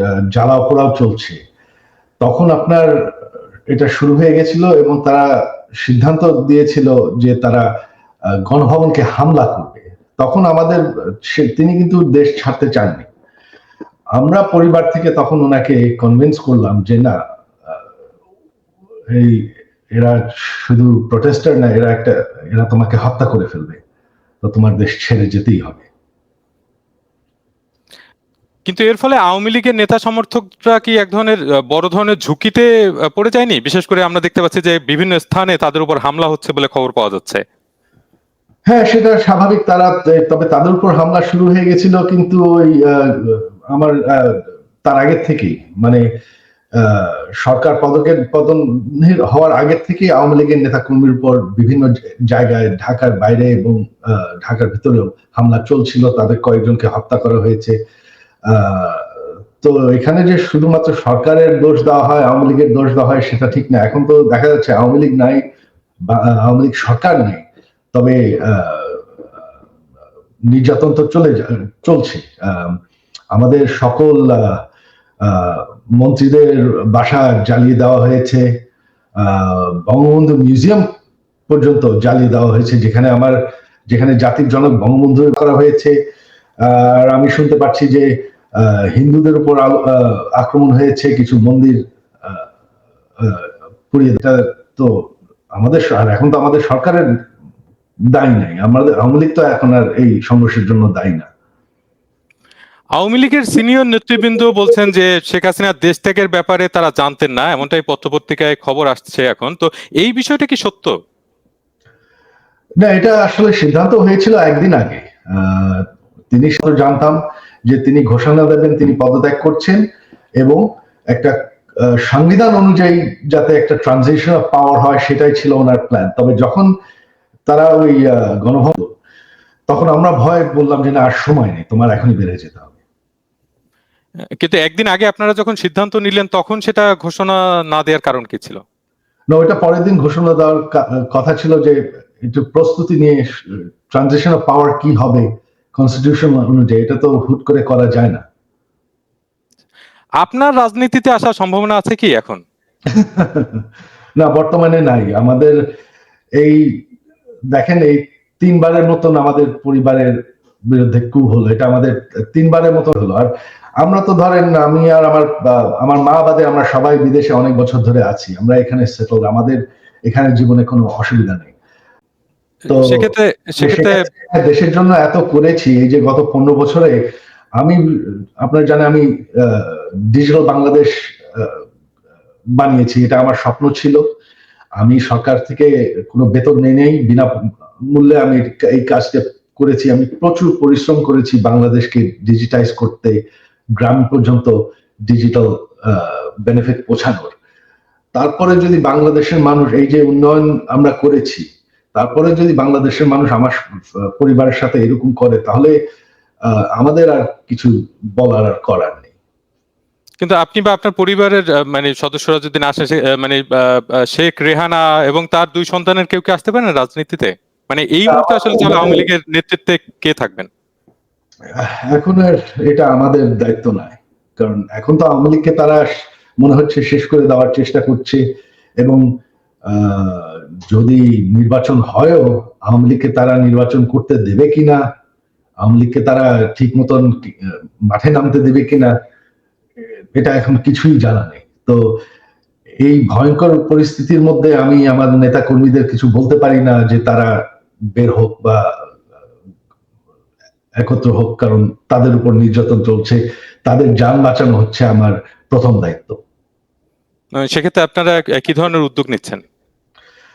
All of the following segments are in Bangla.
আহ, জ্বালাও পোড়াও চলছে। তখন আপনার এটা শুরু হয়ে গেছিল এবং তারা সিদ্ধান্ত দিয়েছিল যে তারা গণভবনকে হামলা করবে। তখন আমাদের তিনি কিন্তু দেশ ছাড়তে চাননি। আমরা পরিবার থেকে তখন ওনাকে কনভিন্স করলাম যে না এই এরা শুধু প্রটেস্টার না এরা একটা এরা তোমাকে হত্যা করে ফেলবে। তো তোমার দেশ ছেড়ে যেতেই হবে। কিন্তু এর ফলে আওয়ামী লীগের নেতা সমর্থকরা কি এক ধরনের বড় ধরনের ঝুঁকিতে পড়ে যায়নি? বিশেষ করে আমরা দেখতে পাচ্ছি যে বিভিন্ন স্থানে তাদের উপর হামলা হচ্ছে বলে খবর পাওয়া যাচ্ছে। হ্যাঁ সেটা স্বাভাবিক তারা তবে তাদের উপর হামলা শুরু হয়ে গেছিল কিন্তু ওই আমার তার আগের থেকেই। মানে সরকার পদকের পতন হওয়ার আগের থেকেই আওয়ামী লীগের নেতা কর্মীর উপর বিভিন্ন জায়গায় ঢাকার বাইরে এবং ঢাকার ভিতরেও হামলা চলছিল। তাদের কয়েকজনকে হত্যা করা হয়েছে। আহ, তো এখানে যে শুধুমাত্র সরকারের দোষ দেওয়া হয়, আওয়ামী লীগের দোষ দেওয়া হয়, সেটা ঠিক না। এখন তো দেখা যাচ্ছে আওয়ামী লীগ নাই আওয়ামী লীগ সরকার নেই। তবে নির্যাতন তো চলে চলছে। আমাদের সকল মন্ত্রীদের বাসা জ্বালিয়ে দেওয়া হয়েছে। বঙ্গবন্ধু মিউজিয়াম পর্যন্ত জ্বালিয়ে দেওয়া হয়েছে, যেখানে আমার, যেখানে জাতির জনক বঙ্গবন্ধু করা হয়েছে। আর আমি শুনতে পাচ্ছি যে হিন্দুদের উপর আক্রমণ হয়েছে কিছু মন্দির পুড়িয়ে এটা তো আমাদের এখন তো আমাদের সরকারের দায়ী নাই। আমাদের আওয়ামী লীগ তো এখন আর এই সংঘর্ষের জন্য দায়ী না। আওয়ামী লীগের সিনিয়র নেতৃবৃন্দ বলছেন যে শেখ হাসিনার দেশ ত্যাগের ব্যাপারে তারা জানতেন না এমনটাই পত্রপত্রিকায় খবর আসছে এখন। তো এই বিষয়টা কি সত্য? না এটা আসলে সিদ্ধান্ত হয়েছিল একদিন আগে। আহ, তিনি শুধু জানতাম যে তিনি ঘোষণা দেবেন তিনি পদত্যাগ করছেন এবং একটা সংবিধান অনুযায়ী যাতে একটা ট্রানজিশন অফ পাওয়ার হয় সেটাই ছিল ওনার প্ল্যান তবে যখন তারা ওই গণভবন তখন আমরা ভয় বললাম যে না আর সময় নেই তোমার এখনই বেড়ে যেতে হবে। কিন্তু একদিন আগে আপনারা যখন সিদ্ধান্ত নিলেন তখন সেটা ঘোষণা না দেওয়ার কারণ কি ছিল? না ওইটা পরের দিন ঘোষণা দেওয়ার কথা ছিল যে একটু প্রস্তুতি নিয়ে ট্রানজিশন অফ পাওয়ার কি হবে কনস্টিটিউশন অনুযায়ী এটা তো হুট করে করা যায় না। আপনার রাজনীতিতে আসার সম্ভাবনা আছে কি এখন? না বর্তমানে নাই। আমাদের এই দেখেন এই তিনবারের মতন আমাদের পরিবারের বিরুদ্ধে কু হলো। এটা আমাদের তিনবারের মতো হলো। আর আমরা তো ধরেন আমি আর আমার আমার মা বাদে আমরা সবাই বিদেশে অনেক বছর ধরে আছি। আমরা এখানে সেটল আমাদের এখানে জীবনে কোনো অসুবিধা নেই। তো সেক্ষেত্রে সেক্ষেত্রে সেক্ষেত্রে দেশের জন্য এত করেছি যে গত পনেরো বছরে আমি আপনার জানেন আমি ডিজিটাল বাংলাদেশ বানিয়েছি। এটা আমার স্বপ্ন ছিল। আমি সরকার থেকে কোনো বেতন নেই নেই বিনা মূল্যে আমি এই কাজটা করেছি। আমি প্রচুর পরিশ্রম করেছি বাংলাদেশকে ডিজিটাইজ করতে গ্রাম পর্যন্ত ডিজিটাল বেনিফিট পৌঁছানোর। তারপরে যদি বাংলাদেশের মানুষ এই যে উন্নয়ন আমরা করেছি তারপরে যদি বাংলাদেশের মানুষ আমার পরিবারের সাথে এরকম করে তাহলে আমাদের আর কিছু বলার আর করার নেই। কিন্তু আপনি বা আপনার পরিবারের মানে সদস্যরা যদি না আসে মানে শেখ রেহানা এবং তার দুই সন্তানের কেউ কি আসতে পারেন রাজনীতিতে? মানে এই মুহূর্তে আসলে আওয়ামী লীগের নেতৃত্বে কে থাকবেন? এখন আর এটা আমাদের দায়িত্ব নয়। কারণ এখন তো আওয়ামী লীগকে তারা মনে হচ্ছে শেষ করে দেওয়ার চেষ্টা করছে এবং আহ, যদি নির্বাচন হয়ও আওয়ামী লীগকে তারা নির্বাচন করতে দেবে কিনা, আওয়ামী লীগকে তারা ঠিক মতন মাঠে নামতে দেবে কিনা, এটা এখন কিছুই জানা নেই। তো এই ভয়ঙ্কর পরিস্থিতির মধ্যে আমি আমার নেতা কর্মীদের কিছু বলতে পারি না যে তারা বের হোক বা একত্র হোক, কারণ তাদের উপর নির্যাতন চলছে। তাদের যান বাঁচানো হচ্ছে আমার প্রথম দায়িত্ব। সেক্ষেত্রে আপনারা একই ধরনের উদ্যোগ নিচ্ছেন?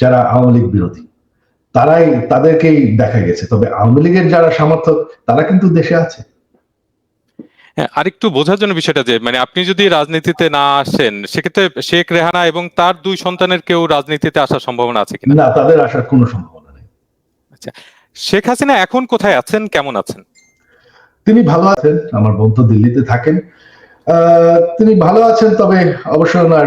যারা আওয়ামী লীগ বিরোধী তারাই তাদেরকেই দেখা গেছে। তবে আওয়ামী লীগের যারা সমর্থক তারা কিন্তু দেশে আছে। হ্যাঁ, আরেকটু বোঝার জন্য বিষয়টা যে মানে আপনি যদি রাজনীতিতে না আসেন সেক্ষেত্রে শেখ রেহানা এবং তার দুই সন্তানের কেউ রাজনীতিতে আসার সম্ভাবনা আছে কিনা? না তাদের আসার কোনো সম্ভাবনা নেই। আচ্ছা শেখ হাসিনা এখন কোথায় আছেন কেমন আছেন? তিনি ভালো আছেন আমার বন্ধু দিল্লিতে থাকেন। আহ, তিনি ভালো আছেন তবে অবশ্য ওনার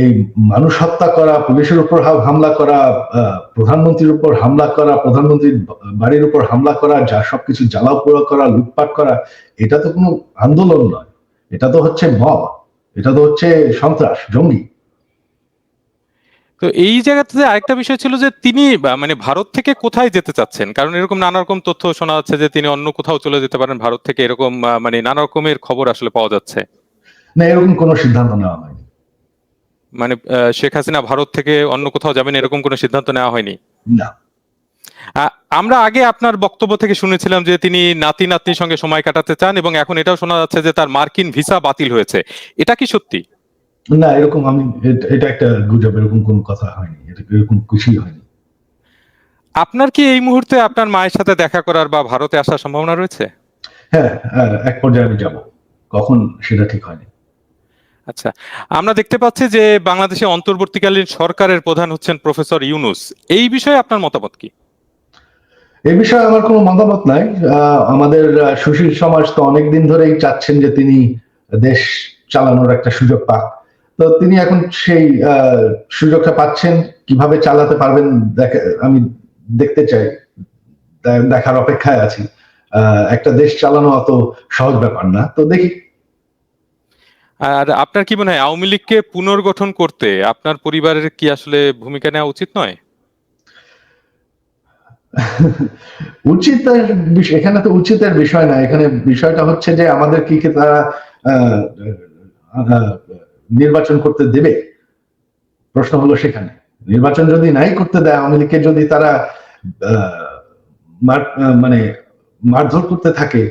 এই মানুষ হত্যা করা পুলিশের উপর হামলা করা প্রধানমন্ত্রীর উপর হামলা করা প্রধানমন্ত্রীর বাড়ির উপর হামলা করা যা সবকিছু জ্বালাও পোড়া করা লুটপাট করা এটা তো কোনো আন্দোলন নয়। এটা তো হচ্ছে মব এটা তো হচ্ছে সন্ত্রাস জঙ্গি। তো এই জায়গাতে আরেকটা বিষয় ছিল যে তিনি মানে ভারত থেকে কোথায় যেতে চাচ্ছেন? কারণ এরকম নানা রকম তথ্য শোনা যাচ্ছে যে তিনি অন্য কোথাও চলে যেতে পারেন ভারত থেকে এরকম মানে নানা রকমের খবর আসলে পাওয়া যাচ্ছে। না এরকম কোনো সিদ্ধান্ত নেওয়া হয়নি। মানে শেখ হাসিনা ভারত থেকে অন্য কোথাও যাবেন এরকম কোনো সিদ্ধান্ত নেওয়া হয়নি? না। আমরা আগে আপনার বক্তব্য থেকে শুনেছিলাম যে তিনি নাতি নাতনির সঙ্গে সময় কাটাতে চান এবং এখন এটাও শোনা যাচ্ছে যে তার মার্কিন ভিসা বাতিল হয়েছে। এটা কি সত্যি? না এরকম আমি এটা একটা গুজব এরকম কোনো কথা হয়নি এরকম কিছুই হয়নি। আপনার কি এই মুহূর্তে আপনার মায়ের সাথে দেখা করার বা ভারতে আসার সম্ভাবনা রয়েছে? হ্যাঁ হ্যাঁ, এক পর্যায়ে আমি যাব। কখন সেটা ঠিক হয়নি। আচ্ছা আমরা দেখতে পাচ্ছি যে বাংলাদেশে অন্তর্বর্তীকালীন সরকারের প্রধান হচ্ছেন প্রফেসর ইউনুস। এই বিষয়ে আপনার মতামত কি? এই বিষয়ে আমার কোনো মতামত নাই। আমাদের সুশীল সমাজ তো অনেকদিন ধরেই চাচ্ছেন যে তিনি দেশ চালানোর একটা সুযোগ পাক। তো তিনি এখন সেই সুযোগটা পাচ্ছেন, কীভাবে চালাতে পারবেন আমি দেখতে চাই। দেখার অপেক্ষায় আছি। একটা দেশ চালানো অত সহজ ব্যাপার না। তো দেখি আর আপনার কি মনে হয়, আওয়ামী লীগকে পুনর্গঠন করতে আপনার পরিবারের কি আসলে ভূমিকা নেওয়া উচিত নয়? উচিতের এখানে তো উচিতের বিষয় না, এখানে বিষয়টা হচ্ছে যে আমাদের কি কি তারা নির্বাচন করতে দেবে? প্রশ্ন হলো সেখানে। নির্বাচন যদি নাই করতে দেয়, আওয়ামী লীগকে যদি তারা মানে মারধর করতে থাকে,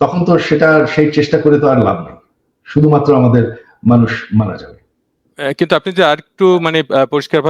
তখন তো সেটা সেই চেষ্টা করে তো আর লাভ নেই। শুধুমাত্র আমাদের মানুষ মারা যাবে। কিন্তু আপনি যে আর একটু মানে পরিষ্কার